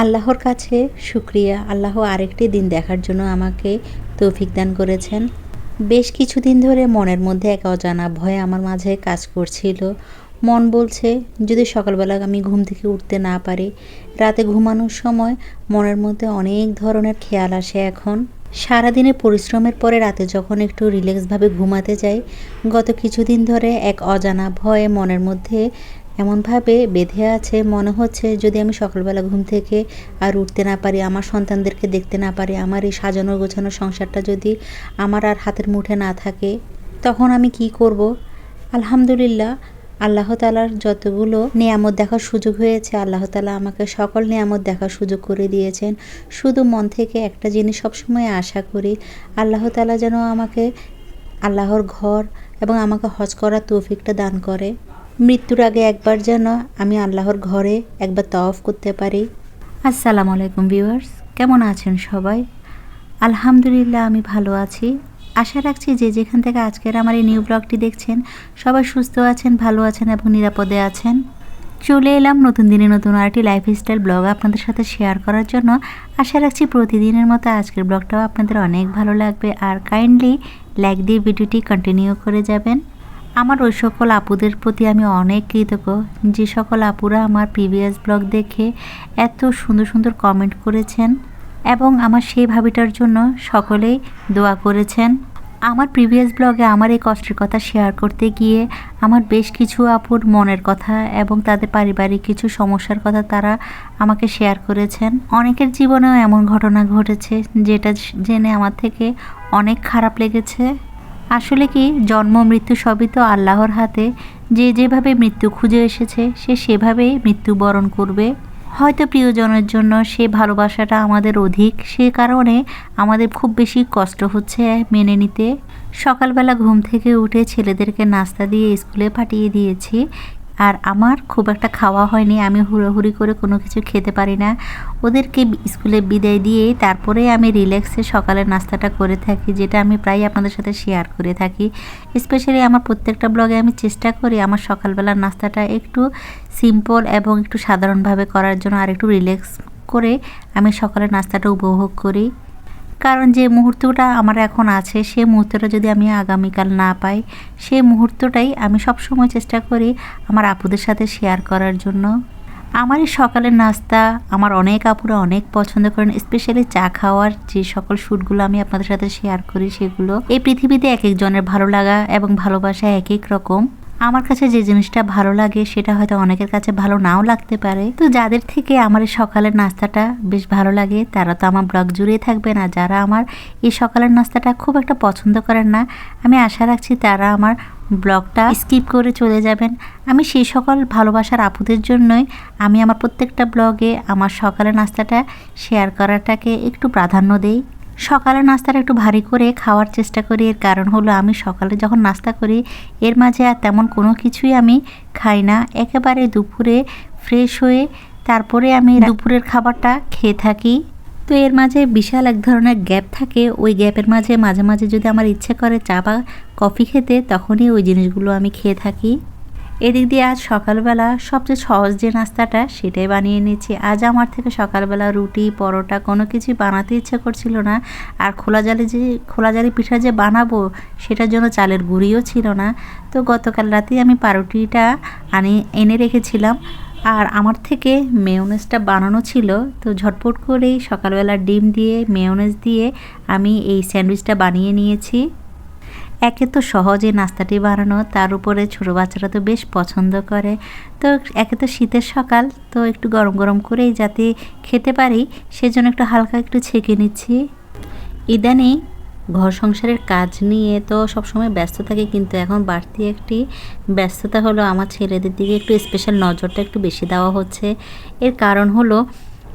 আল্লাহর কাছে শুক্রিয়া। আল্লাহ আরেকটি দিন দেখার জন্য আমাকে তৌফিক দান করেছেন। বেশ কিছুদিন ধরে মনের মধ্যে এক অজানা ভয় আমার মাঝে কাজ করছিল। মন বলছে, যদি সকালবেলা আমি ঘুম থেকে উঠতে না পারি, রাতে ঘুমানোর সময় মনের মধ্যে অনেক ধরনের খেয়াল আসে এখন। সারাদিনের পরিশ্রমের পরে রাতে যখন একটু রিল্যাক্সভাবে ঘুমাতে যাই, গত কিছুদিন ধরে এক অজানা ভয়ে মনের মধ্যে এমনভাবে বেঁধে আছে, মনে হচ্ছে যদি আমি সকালবেলা ঘুম থেকে আর উঠতে না পারি, আমার সন্তানদেরকে দেখতে না পারি, আমার এই সাজানো গোছানো সংসারটা যদি আমার আর হাতের মুঠে না থাকে, তখন আমি কি করব? আলহামদুলিল্লাহ, আল্লাহ তালার যতগুলো নিয়ামত দেখার সুযোগ হয়েছে, আল্লাহ তালা আমাকে সকল নিয়ামত দেখার সুযোগ করে দিয়েছেন। শুধু মন থেকে একটা জিনিস সবসময় আশা করি, আল্লাহ তালা যেন আমাকে আল্লাহর ঘর এবং আমাকে হজ করার তৌফিকটা দান করে। মৃত্যুর আগে একবার যেন আমি আল্লাহর ঘরে একবার তওয়াফ করতে পারি। আসসালামু আলাইকুম ভিউয়ার্স, কেমন আছেন সবাই? আলহামদুলিল্লাহ, আমি ভালো আছি। আশা রাখছি যে যেখান থেকে আজকের আমার এই নিউ ব্লগটি দেখছেন, সবাই সুস্থ আছেন, ভালো আছেন এবং নিরাপদে আছেন। চলে এলাম নতুন দিনে নতুন আরেকটি লাইফস্টাইল ব্লগ আপনাদের সাথে শেয়ার করার জন্য। আশা রাখছি প্রতিদিনের মতো আজকের ব্লগটাও আপনাদের অনেক ভালো লাগবে। আর কাইন্ডলি লাইক দিয়ে ভিডিওটি কন্টিনিউ করে যাবেন। আমার ওই সকল আপুদের প্রতি আমি অনেক কৃতজ্ঞ। যে সকল আপুরা আমার প্রিভিয়াস ব্লগ দেখে এত সুন্দর সুন্দর কমেন্ট করেছেন এবং আমার সেই ভাবিটার জন্য সকলেই দোয়া করেছেন। আমার প্রিভিয়াস ব্লগে আমার এই কষ্টের কথা শেয়ার করতে গিয়ে আমার বেশ কিছু আপুর মনের কথা এবং তাদের পারিবারিক কিছু সমস্যার কথা তারা আমাকে শেয়ার করেছেন। অনেকের জীবনেও এমন ঘটনা ঘটেছে যেটা জেনে আমার থেকে অনেক খারাপ লেগেছে। আসলে কি, জন্ম, মৃত্যু সবই তো আল্লাহর হাতে। যে যেভাবে মৃত্যু খুঁজে এসেছে, সে সেভাবেই মৃত্যুবরণ করবে। হয়তো প্রিয়জনের জন্য সে ভালোবাসাটা আমাদের অধিক, সে কারণে আমাদের খুব বেশি কষ্ট হচ্ছে মেনে নিতে। সকালবেলা ঘুম থেকে উঠে ছেলেদেরকে নাস্তা দিয়ে স্কুলে পাঠিয়ে দিয়েছি। আর আমার খুব একটা খাওয়া হয়নি, আমি হুড়োহুড়ি করে কোনো কিছু খেতে পারি না। ওদেরকে স্কুলে বিদায় দিয়ে তারপরে আমি রিল্যাক্সে সকালের নাস্তাটা করে থাকি, যেটা আমি প্রায় আপনাদের সাথে শেয়ার করে থাকি। স্পেশালি আমার প্রত্যেকটা ব্লগে আমি চেষ্টা করি আমার সকালবেলার নাস্তাটা একটু সিম্পল এবং একটু সাধারণভাবে করার জন্য আর একটু রিল্যাক্স করে আমি সকালের নাস্তাটা উপভোগ করি। কারণ যে মুহূর্তটা আমার এখন আছে, সে মুহূর্তটা যদি আমি আগামীকাল না পাই, সে মুহূর্তটাই আমি সবসময় চেষ্টা করি আমার আপুদের সাথে শেয়ার করার জন্য। আমার এই সকালের নাস্তা, আমার অনেক আপুরা অনেক পছন্দ করেন স্পেশালি চা খাওয়ার যে সকল শ্যুটগুলো আমি আপনাদের সাথে শেয়ার করি, সেগুলো। এই পৃথিবীতে এক একজনের ভালো লাগা এবং ভালোবাসা এক এক রকম। আমার কাছে যে জিনিসটা ভালো লাগে সেটা হয়তো অনেকের কাছে ভালো নাও লাগতে পারে। তো যাদের থেকে আমার এই সকালের নাস্তাটা বেশ ভালো লাগে, তারা তো আমার ব্লগ জুড়ে থাকবে না। যারা আমার এই সকালের নাস্তাটা খুব একটা পছন্দ করেন না, আমি আশা রাখছি তারা আমার ব্লগটা স্কিপ করে চলে যাবেন। আমি সেই সকল ভালোবাসার আপুদের জন্যই আমি আমার প্রত্যেকটা ব্লগে আমার সকালের নাস্তাটা শেয়ার করাটাকে একটু প্রাধান্য দেই। সকালে নাস্তাটা একটু ভারী করে খাওয়ার চেষ্টা করি। এর কারণ হলো আমি সকালে যখন নাস্তা করি, এর মাঝে আর তেমন কোনো কিছুই আমি খাই না। একেবারে দুপুরে ফ্রেশ হয়ে তারপরে আমি দুপুরের খাবারটা খেয়ে থাকি। তো এর মাঝে বিশাল এক ধরনের গ্যাপ থাকে। ওই গ্যাপের মাঝে মাঝে মাঝে যদি আমার ইচ্ছে করে চা বা কফি খেতে, তখনই ওই জিনিসগুলো আমি খেয়ে থাকি। এদিক দিয়ে আজ সকালবেলা সবচেয়ে সহজ যে নাস্তাটা সেটাই বানিয়ে নিয়েছি আজ আমার থেকে সকালবেলা রুটি, পরোটা কোনো কিছুই বানাতে ইচ্ছে করছিল না। আর খোলা জালে যে, খোলা জালি পিঠা যে বানাবো সেটার জন্য চালের গুঁড়িও ছিল না। তো গতকাল রাতেই আমি পাউরুটিটা আনি, এনে রেখেছিলাম। আর আমার থেকে মেয়নেজটা বানানো ছিল। তো ঝটপট করেই সকালবেলা ডিম দিয়ে, মেয়নেজ দিয়ে আমি এই স্যান্ডউইচটা বানিয়ে নিয়েছি। একে তো সহজে নাস্তাটি বানানো, তার উপরে ছোটো বাচ্চারা তো বেশ পছন্দ করে। তো একে তো শীতের সকাল, তো একটু গরম গরম করেই যাতে খেতে পারি, সেজন্য একটু হালকা একটু ছেঁকে নিচ্ছি। ইদানিং ঘর সংসারের কাজ নিয়ে তো সবসময় ব্যস্ত থাকে, কিন্তু এখন বাড়তি একটি ব্যস্ততা হলো আমার ছেলেদের দিকে একটু স্পেশাল নজরটা একটু বেশি দেওয়া হচ্ছে। এর কারণ হলো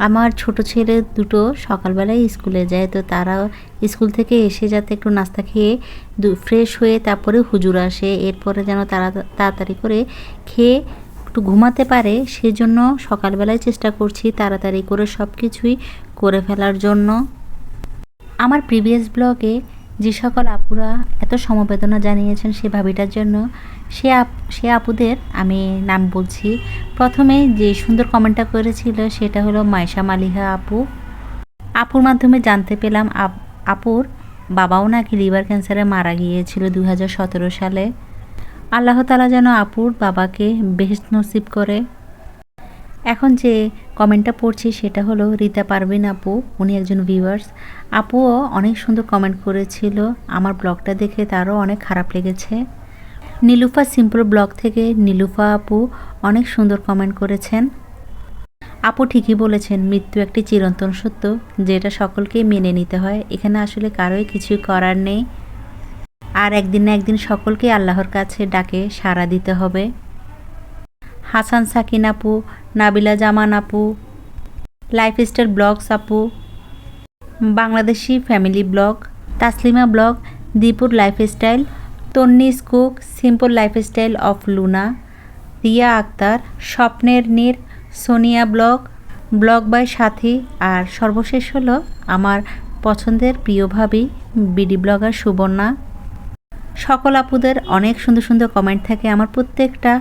আমার ছোট ছেলে দুটো সকালবেলায় স্কুলে যায়, তো তারা স্কুল থেকে এসে যাতে একটু নাস্তা খেয়ে ফ্রেশ হয়ে তারপরে হুজুর আসে। এরপরে যেন তারা তাড়াতাড়ি করে খেয়ে একটু ঘুমাতে পারে, সেজন্য সকালবেলায় চেষ্টা করছি তাড়াতাড়ি করে সব কিছুই করে ফেলার জন্য। আমার প্রিভিয়াস ব্লগে যে সকল আপুরা এত সমবেদনা জানিয়েছেন সে ভাবিটার জন্য, সে আপ, সে আপুদের আমি নাম বলছি। প্রথমে যে সুন্দর কমেন্টটা করেছিল সেটা হলো মাইশা মালিহা আপু। আপুর মাধ্যমে জানতে পেলাম আপ- আপুর বাবাও নাকি লিভার ক্যান্সারে মারা গিয়েছিল দু হাজার সতেরো সালে। আল্লাহ তালা যেন আপুর বাবাকে বেশ নসিব করে। এখন যে কমেন্টটা পড়ছি সেটা হলো, রীতা পারভিন আপু, উনি একজন ভিউয়ার্স আপুও অনেক সুন্দর কমেন্ট করেছিল। আমার ব্লগটা দেখে তারও অনেক খারাপ লেগেছে। নীলুফা সিম্পল ব্লগ থেকে নীলুফা আপু অনেক সুন্দর কমেন্ট করেছেন। আপু ঠিকই বলেছেন, মৃত্যু একটি চিরন্তন সত্য, যেটা সকলকেই মেনে নিতে হয়। এখানে আসলে কারোই কিছুই করার নেই। আর একদিন না একদিন সকলকে আল্লাহর কাছে ডাকে সাড়া দিতে হবে। হাসান সাকিন আপু, নাবিলা জামান আপু, লাইফস্টাইল ব্লগস আপু, Bangladeshi family blog, Taslima blog, দীপুর lifestyle, তন্নিস cook, simple lifestyle of Luna, Riya Akter, স্বপ্নের নীর, Sonia blog blog by Sathi, আর সর্বশেষ হলো আমার পছন্দের প্রিয় ভাবি, বিডি ব্লগার সুবর্ণা। সকল আপুদের অনেক সুন্দর সুন্দর কমেন্ট থাকে আমার প্রত্যেকটা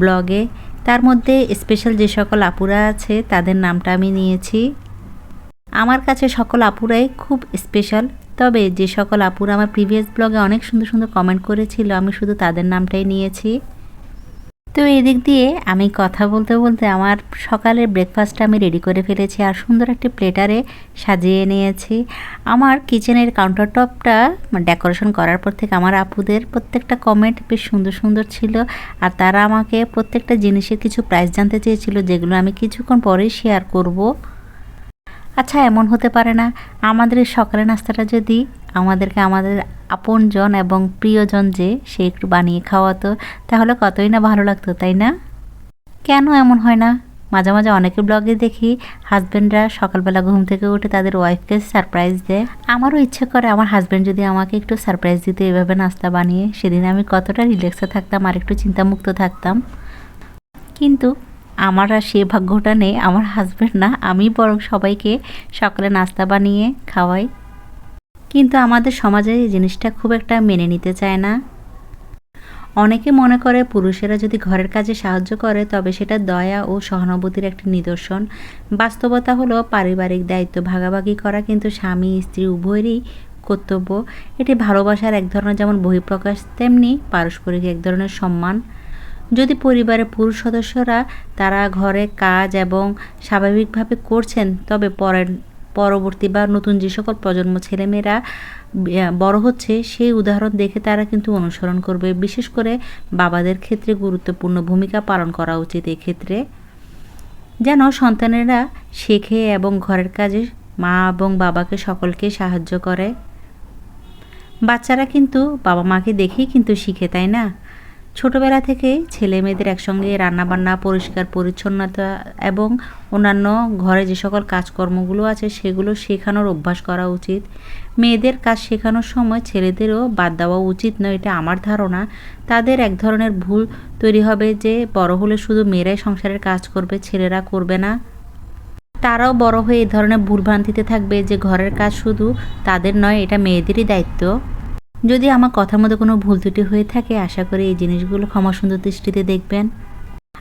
ব্লগে। তার মধ্যে স্পেশাল যে সকল আপুরা আছে, তাদের নামটা আমি নিয়েছি। আমার কাছে সকল আপুরাই খুব স্পেশাল তবে যে সকল আপুরা আমার প্রিভিয়াস ব্লগে অনেক সুন্দর সুন্দর কমেন্ট করেছিল, আমি শুধু তাদের নামটাই নিয়েছি। তো এদিক দিয়ে আমি কথা বলতে বলতে আমার সকালের ব্রেকফাস্টটা আমি রেডি করে ফেলেছি আর সুন্দর একটি প্লেটারে সাজিয়ে নিয়েছি। আমার কিচেনের কাউন্টার টপটা ডেকোরেশন করার পর থেকে আমার আপুদের প্রত্যেকটা কমেন্ট বেশ সুন্দর সুন্দর ছিল আর তারা আমাকে প্রত্যেকটা জিনিসের কিছু প্রাইস জানতে চেয়েছিল যেগুলো আমি কিছুক্ষণ পরেই শেয়ার করব। আচ্ছা এমন হতে পারে না। আমাদের সকালের নাস্তাটা যদি আমাদেরকে আমাদের আপনজন এবং প্রিয়জন যে, সে একটু বানিয়ে খাওয়াতো, তাহলে কতই না ভালো লাগতো, তাই না? কেন এমন হয় না? মাঝে মাঝে অনেকে ব্লগে দেখি হাজব্যান্ডরা সকালবেলা ঘুম থেকে উঠে তাদের ওয়াইফকে সারপ্রাইজ দেয়। আমারও ইচ্ছে করে, আমার হাজব্যান্ড যদি আমাকে একটু সারপ্রাইজ দিত এভাবে নাস্তা বানিয়ে, সেদিন আমি কতটা রিল্যাক্সে থাকতাম আর একটু চিন্তামুক্ত থাকতাম। কিন্তু আমার আর সে ভাগ্যটা নেই, আমার হাজব্যান্ড না। আমি বরং সবাইকে সকালে নাস্তা বানিয়ে খাওয়াই। কিন্তু আমাদের সমাজে এই জিনিসটা খুব একটা মেনে নিতে চায় না। অনেকে মনে করে পুরুষেরা যদি ঘরের কাজে সাহায্য করে, তবে সেটা দয়া ও সহানুভূতির একটি নিদর্শন। বাস্তবতা হলো পারিবারিক দায়িত্ব ভাগাভাগি করা, কিন্তু স্বামী, স্ত্রী উভয়েরই কর্তব্য। এটি ভালোবাসার এক ধরনের যেমন বহিঃপ্রকাশ, তেমনি পারস্পরিক এক ধরনের সম্মান। যদি পরিবারের পুরুষ সদস্যরা তারা ঘরে কাজ এবং স্বাভাবিকভাবে করছেন, তবে পরের, পরবর্তী বা নতুন যে সকল প্রজন্ম ছেলেমেয়েরা বড় হচ্ছে, সেই উদাহরণ দেখে তারা কিন্তু অনুসরণ করবে। বিশেষ করে বাবাদের ক্ষেত্রে গুরুত্বপূর্ণ ভূমিকা পালন করা উচিত এক্ষেত্রে। যেন সন্তানেরা শেখে এবং ঘরের কাজে মা এবং বাবাকে সকলকে সাহায্য করে। বাচ্চারা কিন্তু বাবা মাকে দেখেই কিন্তু শিখে, তাই না? ছোটবেলা থেকে ছেলে মেয়েদের একসঙ্গে রান্নাবান্না, পরিষ্কার পরিচ্ছন্নতা এবং অন্যান্য ঘরে যে সকল কাজকর্মগুলো আছে, সেগুলো শেখানোর অভ্যাস করা উচিত। মেয়েদের কাজ শেখানোর সময় ছেলেদেরও বাদ দেওয়া উচিত নয়, এটা আমার ধারণা। তাদের এক ধরনের ভুল তৈরি হবে যে, বড় হলে শুধু মেয়েরাই সংসারের কাজ করবে, ছেলেরা করবে না। তারাও বড় হয়ে এই ধরনের ভুলভ্রান্তিতে থাকবে যে, ঘরের কাজ শুধু তাদের নয়, এটা মেয়েদেরই দায়িত্ব। যদি আমার কথার মধ্যে কোনো ভুল ত্রুটি হয়ে থাকে, আশা করি এই জিনিসগুলো ক্ষমা সুন্দর দৃষ্টিতে দেখবেন।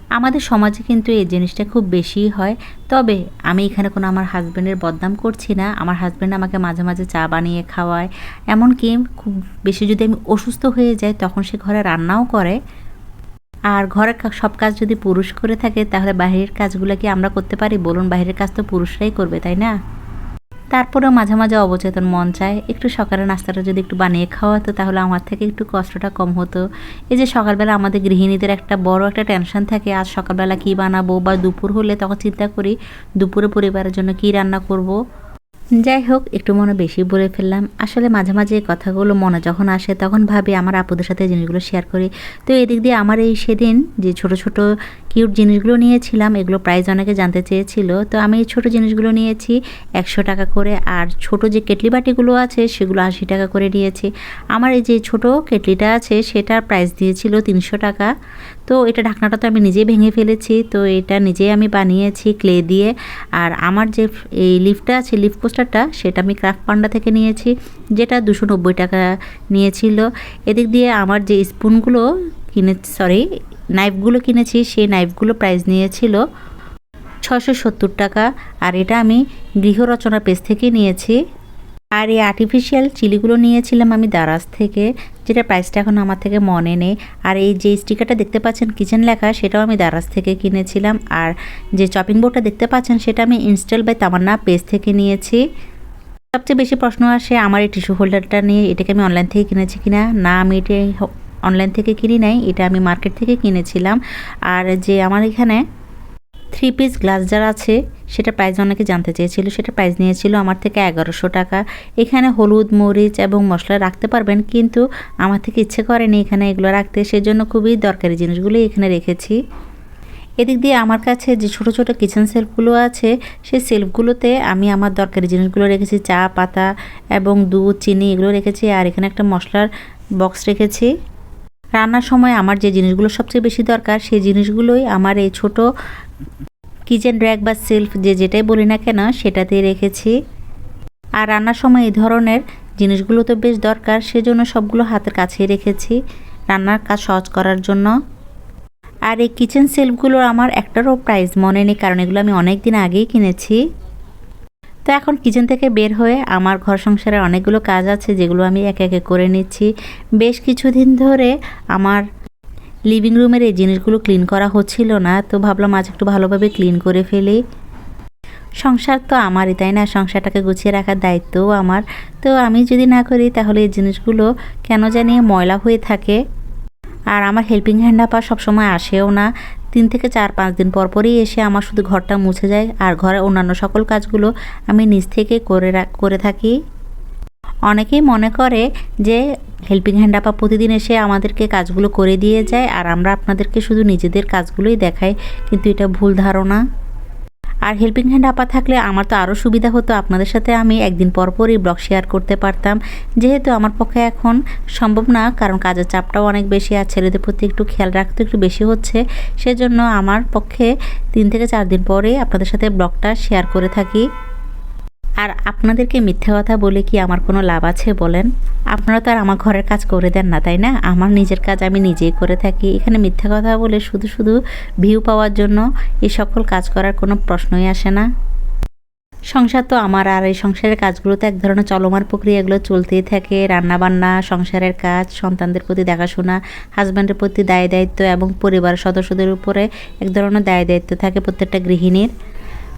আমাদের সমাজে কিন্তু এই জিনিসটা খুব বেশি হয়। তবে আমি এখানে কোনো আমার হাজব্যান্ডের বদনাম করছি না। আমার হাজব্যান্ড আমাকে মাঝে মাঝে চা বানিয়ে খাওয়ায়। এমনকি খুব বেশি যদি আমি অসুস্থ হয়ে যাই, তখন সে ঘরে রান্নাও করে। আর ঘরের সব কাজ যদি পুরুষ করে থাকে, তাহলে বাইরের কাজগুলো কি আমরা করতে পারি? বলুন বাইরের কাজ তো পুরুষরাই করবে, তাই না? তারপরেও মাঝে মাঝে অবচেতন মন চায় একটু সকালের নাস্তাটা যদি একটু বানিয়ে খাওয়া হতো তাহলে আমার থেকে একটু কষ্টটা কম হতো এই যে সকালবেলা আমাদের গৃহিণীদের একটা বড় একটা টেনশন থাকে, আজ সকালবেলা কী বানাবো বা দুপুর হলে তখন চিন্তা করি, দুপুরে পরিবারের জন্য কী রান্না করব। যাই হোক একটু মনে বেশি বলে ফেললাম। আসলে মাঝে মাঝে কথাগুলো মনে যখন আসে, তখন ভাবি আমার আপুদের সাথে জিনিসগুলো শেয়ার করি। তো এদিক দিয়ে আমার এই সেদিন যে ছোট ছোট কিউট জিনিসগুলো নিয়েছিলাম, এগুলো প্রাইস অনেকে জানতে চেয়েছিল। তো আমি এই ছোটো জিনিসগুলো নিয়েছি, একশো টাকা করে। আর ছোট যে কেটলি বাটিগুলো আছে, সেগুলো আশি টাকা করে নিয়েছি। আমার এই যে ছোট কেটলিটা আছে, সেটার প্রাইস দিয়েছিল তিনশো টাকা। তো এটা ঢাকনাটা তো আমি নিজেই ভেঙে ফেলেছি, তো এটা নিজেই আমি বানিয়েছি ক্লে দিয়ে। আর আমার যে এই লিফটটা আছে, লিফট পোস্টারটা, সেটা আমি ক্রাফট পান্ডা থেকে নিয়েছি, যেটা দুশো নব্বই টাকা নিয়েছিল। এদিক দিয়ে আমার যে স্পুনগুলো কিনে সরি নাইফগুলো কিনেছি, সেই নাইফগুলো প্রাইস নিয়েছিল ছশো সত্তর টাকা। আর এটা আমি গৃহরচনা পেজ থেকে নিয়েছি। আর এই আর্টিফিশিয়াল চিলিগুলো নিয়েছিলাম আমি দারাজ থেকে যেটা প্রাইসটা এখন আমার থেকে মনে নেই। আর এই যে স্টিকারটা দেখতে পাচ্ছেন কিচেন লেখা, সেটাও আমি দারাজ থেকে কিনেছিলাম। আর যে চপিং বোর্ডটা দেখতে পাচ্ছেন, সেটা আমি ইনস্টল বাই তামান্না পেজ থেকে নিয়েছি। সবচেয়ে বেশি প্রশ্ন আসে, আমার এই টিস্যু হোল্ডারটা নিয়ে, এটাকে আমি অনলাইন থেকে কিনেছি কিনা? না, আমি এটা অনলাইন থেকে কিনি নাই, এটা আমি মার্কেট থেকে কিনেছিলাম। আর যে আমার এখানে থ্রি পিস গ্লাস জার আছে, সেটা প্রাইস অনেকে জানতে চেয়েছিল, সেটা প্রাইস নিয়েছিল আমার থেকে এগারোশো টাকা। এখানে হলুদ, মরিচ এবং মশলা রাখতে পারবেন, কিন্তু আমার থেকে ইচ্ছে করেনি এখানে এগুলো রাখতে, সেজন্য খুবই দরকারি জিনিসগুলোই এখানে রেখেছি। এদিক দিয়ে আমার কাছে যে ছোট ছোট কিচেন সেলফগুলো আছে, সেই সেলফগুলোতে আমি আমার দরকারি জিনিসগুলো রেখেছি, চা, পাতা এবং দুধ, চিনি এগুলো রেখেছি, আর এখানে একটা মশলার বক্স রেখেছি। রান্নার সময় আমার যে জিনিসগুলো সবচেয়ে বেশি দরকার, সেই জিনিসগুলোই আমার এই ছোট কিচেন র্যাক বা সেলফ যে যেটাই বলি না কেন, সেটাতে রেখেছি। আর রান্নার সময় এই ধরনের জিনিসগুলো তো বেশ দরকার, সেজন্য সবগুলো হাতের কাছেই রেখেছি রান্নার কাজ সহজ করার জন্য। আর এই কিচেন সেলফগুলোর আমার একটারও প্রাইস মনে নেই, কারণ এগুলো আমি অনেক দিন আগেই কিনেছি। তো এখন কিচেন থেকে বের হয়ে আমার ঘর সংসারে অনেকগুলো কাজ আছে, যেগুলো আমি একে একে করে নিচ্ছি। বেশ কিছুদিন ধরে আমার লিভিং রুমের এই জিনিসগুলো ক্লিন করা হচ্ছিল না, তো ভাবলাম আজ একটু ভালোভাবে ক্লিন করে ফেলি। সংসার তো আমারই, তাই না? সংসারটাকে গুছিয়ে রাখার দায়িত্বও আমার। তো আমি যদি না করি, তাহলে এই জিনিসগুলো কেন জানি ময়লা হয়ে থাকে। আর আমার হেল্পিং হ্যান্ড আপা সবসময় আসেও না। তিন থেকে চার, পাঁচ দিন পর পরই এসে আমার শুধু ঘরটা মুছে যায় আর ঘরে অন্যান্য সকল কাজগুলো আমি নিজ থেকে করে করে থাকি। অনেকেই মনে করে যে হেল্পিং হ্যান্ড আপা প্রতিদিন এসে আমাদেরকে কাজগুলো করে দিয়ে যায় আর আমরা আপনাদেরকে শুধু নিজেদের কাজগুলোই দেখাই, কিন্তু এটা ভুল ধারণা। আর হেল্পিং হ্যান্ড আপা থাকলে আমার তো আরও সুবিধা হতো। আপনাদের সাথে আমি একদিন পরপরই ব্লগ শেয়ার করতে পারতাম। যেহেতু আমার পক্ষে এখন সম্ভব না, কারণ কাজের চাপটাও অনেক বেশি আর ছেলেদের প্রতি একটু খেয়াল রাখতে একটু বেশি হচ্ছে। সেজন্য আমার পক্ষে তিন থেকে চার দিন পরে আপনাদের সাথে ব্লগটা শেয়ার করে থাকি। আর আপনাদেরকে মিথ্যে কথা বলে কি আমার কোনো লাভ আছে বলেন? আপনারা তো আর আমার ঘরের কাজ করে দেন না, তাই না? আমার নিজের কাজ আমি নিজেই করে থাকি। এখানে মিথ্যা কথা বলে শুধু শুধু ভিউ পাওয়ার জন্য এই সকল কাজ করার কোনো প্রশ্নই আসে না। সংসার তো আমার, আর এই সংসারের কাজগুলো তো এক ধরনের চলমান প্রক্রিয়া এগুলো চলতেই থাকে। রান্নাবান্না, সংসারের কাজ, সন্তানদের প্রতি দেখাশোনা হাজব্যান্ডের প্রতি দায় দায়িত্ব এবং পরিবারের সদস্যদের উপরে এক ধরনের দায় দায়িত্ব থাকে প্রত্যেকটা গৃহিণীর।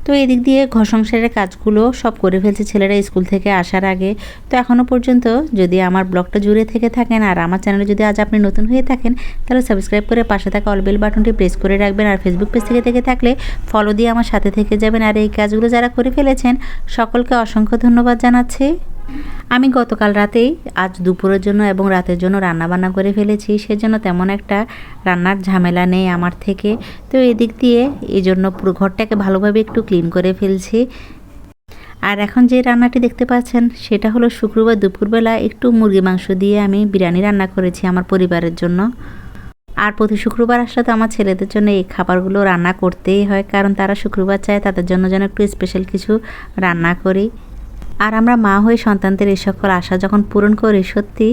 তো এদিক দিয়ে ঘর সংসারের কাজগুলো সব করে ফেলছে ছেলেরা স্কুল থেকে আসার আগে। তো এখনও পর্যন্ত যদি আমার ব্লগটা জুড়ে থেকে থাকেন আর আমার চ্যানেলে যদি আজ আপনি নতুন হয়ে থাকেন, তাহলে সাবস্ক্রাইব করে পাশে থাকা অলবেল বাটনটি প্রেস করে রাখবেন আর ফেসবুক পেজ থেকে থেকে থাকলে ফলো দিয়ে আমার সাথে থেকে যাবেন। আর এই কাজগুলো যারা করে ফেলেছেন, সকলকে অসংখ্য ধন্যবাদ জানাচ্ছি। আমি গতকাল রাতেই আজ দুপুরের জন্য এবং রাতের জন্য রান্না বান্না করে ফেলেছি, সেজন্য তেমন একটা রান্নার ঝামেলা নেই আমার থেকে। তো এদিক দিয়ে এই জন্য পুরো ঘরটাকে ভালোভাবে একটু ক্লিন করে ফেলছি। আর এখন যে রান্নাটি দেখতে পাচ্ছেন, সেটা হলো শুক্রবার দুপুরবেলা একটু মুরগি মাংস দিয়ে আমি বিরিয়ানি রান্না করেছি আমার পরিবারের জন্য। আর প্রতি শুক্রবার আসলে তো আমার ছেলেদের জন্য এই খাবারগুলো রান্না করতেই হয়, কারণ তারা শুক্রবার চায়, তাদের জন্য যেন একটু স্পেশাল কিছু রান্না করি। আর আমরা মা হয়ে সন্তানদের এই সকল আশা যখন পূরণ করি, সত্যি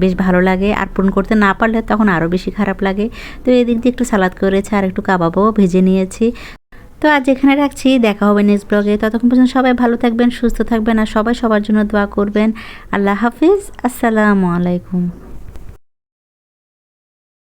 বেশ ভালো লাগে। আর পূরণ করতে না পারলে তখন আরও বেশি খারাপ লাগে। তো এদিক দিয়ে একটু সালাদ করেছে আর একটু কাবাবও ভেজে নিয়েছি। তো আজ এখানে রাখছি। দেখা হবে নেক্সট ব্লগে ততক্ষণ পর্যন্ত সবাই ভালো থাকবেন, সুস্থ থাকবেন আর সবাই সবার জন্য দোয়া করবেন। আল্লাহ হাফিজ। আসসালামু আলাইকুম।